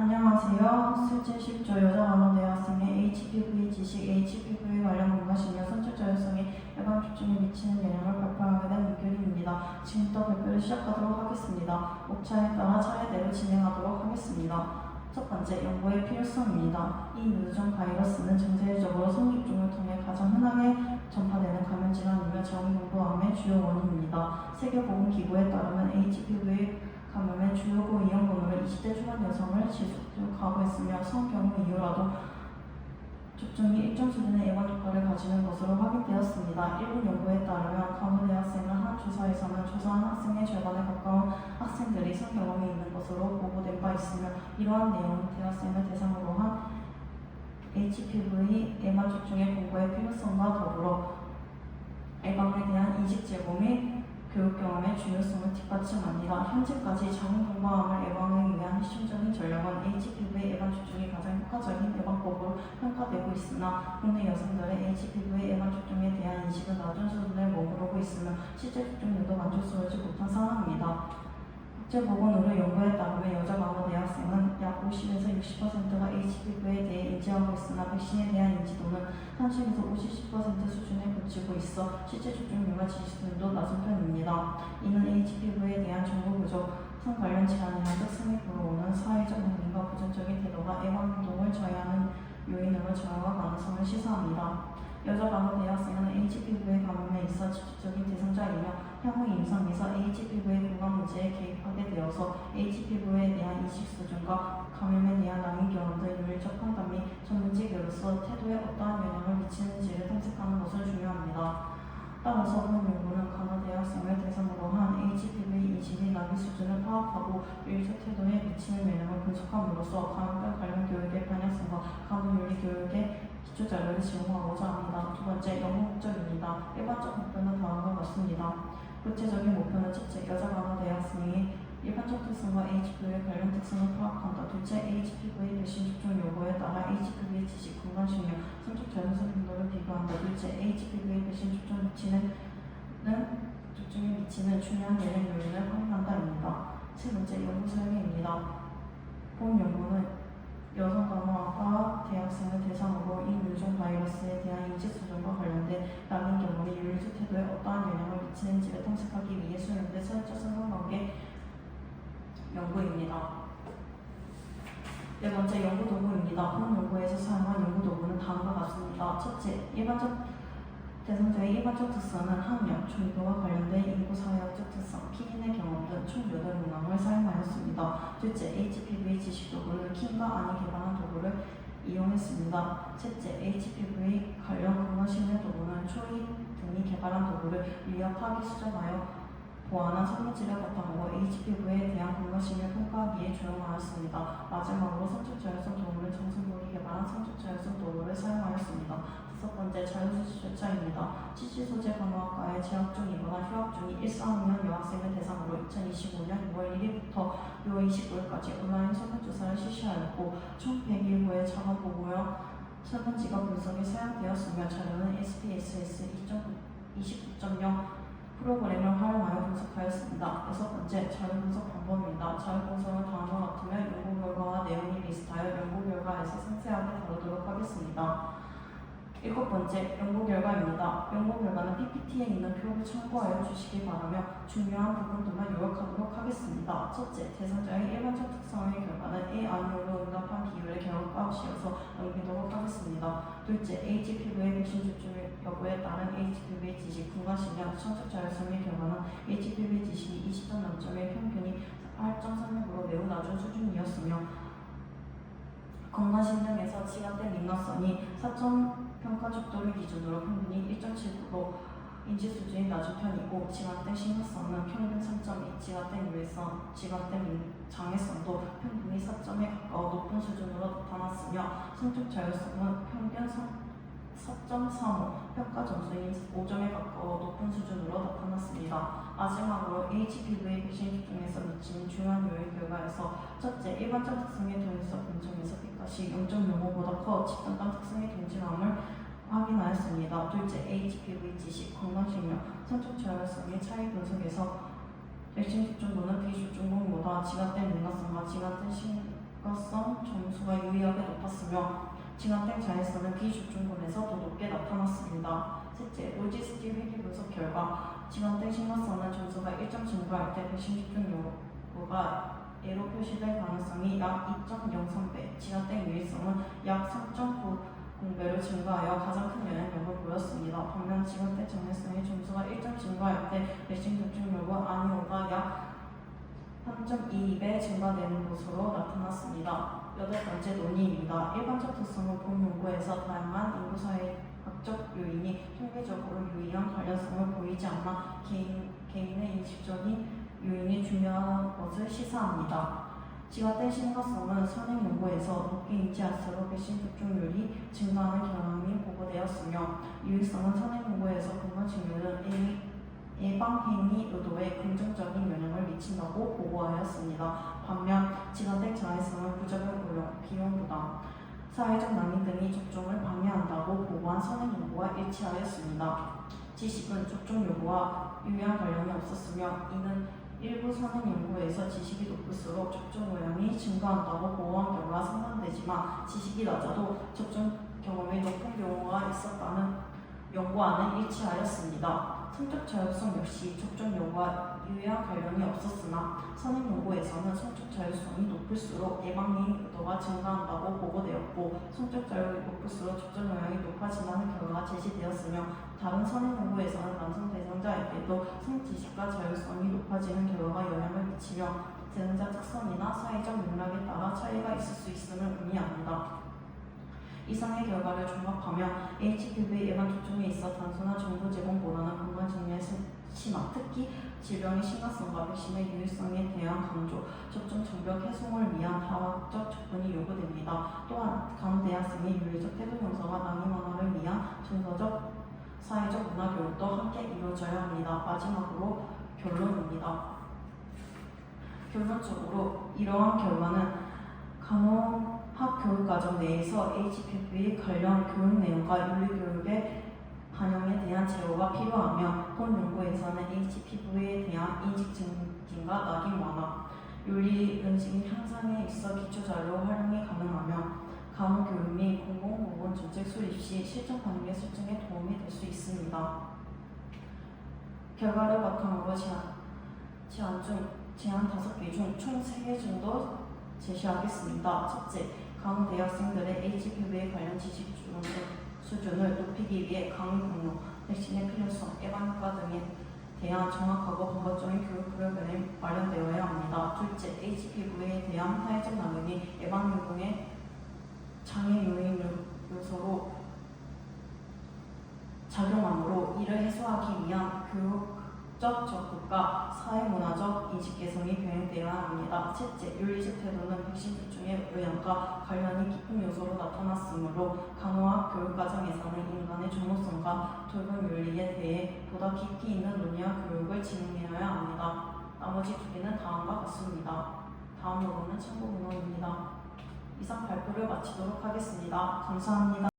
안녕하세요. 술제 10조 여자간호 대학생의 HPV 지식 HPV 관련 공부하시며 선출자 여성의 예방 집중에 미치는 영향을 발표하게 된 문결입니다. 지금부터 발표를 시작하도록 하겠습니다. 목차에 따라 차례대로 진행하도록 하겠습니다. 첫 번째, 연구의 필요성입니다. 이 누전 바이러스는 전체적으로 성집중을 통해 가장 흔하게 전파되는 감염 질환이며 정기공부암의 주요 원인입니다. 세계보건기구에 따르면 HPV 감염의 주요 고위험군으로 20대 초반 여성을 지속적으로 과거했으며 성경우 이후라도 접종이 일정 수준의 예방 효과를 가지는 것으로 확인되었습니다. 일부 연구에 따르면 간호 대학생을 한 조사에서는 조사한 학생의 절반에 가까운 학생들이 성경험이 있는 것으로 보고된 바 있으며 이러한 내용은 대학생을 대상으로 한 HPV 예방 접종의 공부의 필요성과 더불어 예방에 대한 이직 제고 및 교육 경험의 중요성을 뒷받침합니다. 현재까지 장기공부암을 예방하기 위한 핵심적인 전략은 HPV 예방 접종이 가장 효과적인 예방법으로 평가되고 있으나 국내 여성들의 HPV 예방 접종에 대한 인식은 낮은 수준에 머무르고 있으며 실제 접종률도 만족스러우지 못한 상황입니다. 국제보건의료 연구에 따르면 여자 간호 대학생은 약 50에서 60%가 HPV에 대해 인지하고 있으나 백신에 대한 인지도는 30에서 50% 수준에 그치고 있어 실제 접종률과 지지율도 낮은 편입니다. 이는 HPV에 대한 정보 부족, 성 관련 질환이나 특성이 불어오는 사회적 논의과 부정적인 태도가 예방 행동을 저해하는 요인으로 작용할 가능성을 시사합니다. 여자 간호 대학생은 HPV 감염에 있어 직접적인 대상자이며 향후 임상에서 HPV의 보건 문제에 개입하게 되어서 HPV에 대한 인식 수준과 감염에 대한 낭인 경험 등 윤리적 판단 및 전문직으로서 태도에 어떠한 영향을 미치는지를 탐색하는 것은 중요합니다. 따라서 본 연구는 간호 대학생을 대상으로 한 HPV 인식의 낭인 수준을 파악하고 윤리적 태도에 미치는 영향을 분석함으로써 감염병 관련 교육의 방향성과 간호 윤리 교육의 기초 자료를 제공하고자 합니다. 두 번째, 연구 목적입니다. 일반적 목표는 다음과 같습니다. 구체적인 목표는 첫째, 여자 간호 대학생이 일반적 특성과 HPV 관련 특성을 파악한다. 둘째, HPV 백신 접종 요구에 따라 HPV 지식, 건강식료, 성적 자연성 빈도를 비교한다. 둘째, HPV 백신 접종 미치는 접종에 미치는 중요한 예외 요인을 확인한다입니다. 세 번째, 연구 설계입니다. 본 연구는 여성 간호학과 대학생을 대상으로 이 유전 바이러스에 대한 인지 수준과 관련된 남인 경우의 윤리적 태도에 어떠한 영향을 미치는지를 탐색하기 위해 수행된 사회적 상관관계 연구입니다. 네 번째 연구 도구입니다. 본 연구에서 사용한 연구 도구는 다음과 같습니다. 첫째, 일반적 대상자의 일반적 특성은 학력, 종교와 관련된 인구 사회학적 특성, 피인의 경험 등 총 8문항을 사용하였습니다. 둘째, HPV 지식 도구는 킨과 안이 개발한 도구를 이용했습니다. 셋째, HPV 관련 건강심리 도구는 초이 등이 개발한 도구를 위협하기 수정하여 보완한 설문지를 바탕으로 HPV에 대한 건강심을 평가하기에 조용하였습니다. 마지막으로 성적자율성 도구를 정성국이 개발한 성적자율성 도구를 사용하였습니다. 다섯 번째, 자율수시 절차입니다. 치치 소재 간호학과에 재학 중 이거나 휴학 중인 1, 4학년 여학생을 대상으로 2025년 6월 1일부터 6월 29일까지 온라인 설문조사를 실시하였고 총 100일 후에 작업 보고요. 설문지가 분석에 사용되었으며 자료는 SPSS 29.0 프로그램을 활용하여 분석하였습니다. 여섯 번째, 자료 분석 방법입니다. 자료 분석은 다음과 같으며 연구 결과와 내용이 비슷하여 연구 결과에서 상세하게 다루도록 하겠습니다. 일곱 번째, 연구 결과입니다. 연구 결과는 PPT에 있는 표를 참고하여 주시기 바라며 중요한 부분들만 요약하도록 하겠습니다. 첫째, 대상자의 일반적 특성의 결과는 A 아니오로 응답한 결과값이어서 하겠습니다. 둘째, HPV의 백신 접종 여부에 따른 HPV 지식 분과시량 천적 자율성의 결과는 HPV 지식이 20점 만점의 평균이 8.36으로 매우 낮은 수준이었으며 건강신경에서 지각된 민낯선이 4점 평가 족도를 기준으로 평균이 1.7%, 인지 수준이 낮은 편이고 지각된 심각성은 평균 3.2, 지각된 유해성, 지각된 장애성도 평균이 4점에 가까워 높은 수준으로 나타났으며 성적 자율성은 평균 4.35, 평가 점수인 5점에 가까워 높은 수준으로 나타났습니다. 마지막으로 HPV 백신 집중에서 미치는 중요한 요인 결과에서 첫째, 일반적 특성의 동일성 분점에서 B값이 0.05보다 커 집단감 특성의 동질함을 확인하였습니다. 둘째, HPV 지식, 건강식료, 성적 저혈성의 차이 분석에서 백신 접종도는 비접종군보다 지각된 민감성과 심, 객관성 점수가 유의하게 높았으며 진화된 자연성은 비집중군에서 더 높게 나타났습니다. 셋째, 로지스틱 회계 분석 결과 진화된 신화성은 점수가 1점 증가할 때 백신 집중 요구가 예로 표시될 가능성이 약 2.03배, 진화된 유의성은 약 3.90배로 증가하여 가장 큰 영향력을 보였습니다. 반면 진화된 정례성의 점수가 1점 증가할 때 백신 집중 요구 아니오가 약 3.22배 증가되는 것으로 나타났습니다. 여덟 번째 논의입니다. 일반적 특성을 본 연구에서 다양한 인구사회학적 요인이 통계적으로 유의한 관련성을 보이지 않아 개인, 개인의 인식적인 요인이 중요한 것을 시사합니다. 지각된 심각성은 선행 연구에서 높게 인지할수록 백신 접종률이 증가하는 경향이 보고되었으며 유의성은 선행 연구에서 근거 증률은 예방행위 의도에 긍정적인 영향을 미친다고 보고하였습니다. 반면 지각된 자해성은 부작용 고용, 비용 부담, 사회적 난민 등이 접종을 방해한다고 보고한 선행 연구와 일치하였습니다. 지식은 접종 요구와 유의한 관련이 없었으며 이는 일부 선행 연구에서 지식이 높을수록 접종 의향이 증가한다고 보고한 결과 상반되지만 지식이 낮아도 접종 경험이 높은 경우가 있었다는 연구와는 일치하였습니다. 성적 자율성 역시 접종 요구와 유의한 관련이 없었으나 선행 연구에서는 성적 자율성이 높을수록 예방행위 의도가 증가한다고 보고되었고 성적 자율이 높을수록 접종 영향이 높아진다는 결과가 제시되었으며 다른 선행 연구에서는 남성 대상자에게도 성 지식과 자율성이 높아지는 결과가 영향을 미치며 대상자 특성이나 사회적 맥락에 따라 차이가 있을 수 있음을 의미합니다. 이상의 결과를 종합하면 HPV 예방 접종에 있어 단순한 정보 제공보다는 건강 증명의 심화, 특히 질병의 심각성과 백신의 유효성에 대한 강조, 접종 장벽 해소를 위한 다학적 접근이 요구됩니다. 또한 간 대학생의 윤리적 태도 형성과 낭의 완화를 위한 정서적, 사회적 문화 교육도 함께 이루어져야 합니다. 마지막으로 결론입니다. 결론적으로 이러한 결과는 간호학 교육과정 내에서 HPV 관련 교육 내용과 윤리 교육의 반영에 대한 제고가 필요하며 본 연구에서는 HPV에 대한 인식 증진과 낙인 완화, 윤리 인식 향상에 있어 기초 자료 활용이 가능하며 간호 교육 및 공공보건 정책 수립 시 실전 반영의 설정에 도움이 될 수 있습니다. 결과를 바탕으로 제안, 제안 중 제안 다섯 개중총세개 정도 제시하겠습니다. 첫째, 간호 대학생들의 HPV 관련 지식 수준, 수준을 높이기 위해 강의 공유, 백신의 필요성, 예방 효과 등에 대한 정확하고 근거적인 교육 프로그램이 마련되어야 합니다. 둘째, HPV에 대한 사회적 낙인이 예방 유공의 장애 요인 요- 요소로 작용하므로 이를 해소하기 위한 교육 적 접근과 사회문화적 인식 개선이 병행되어야 합니다. 셋째, 윤리적 태도는 백신 접종의 의향과 관련이 깊은 요소로 나타났으므로 간호학 교육 과정에서는 인간의 종목성과 돌봄 윤리에 대해 보다 깊이 있는 논의와 교육을 진행해야 합니다. 나머지 두 개는 다음과 같습니다. 다음으로는 참고 문헌입니다. 이상 발표를 마치도록 하겠습니다. 감사합니다.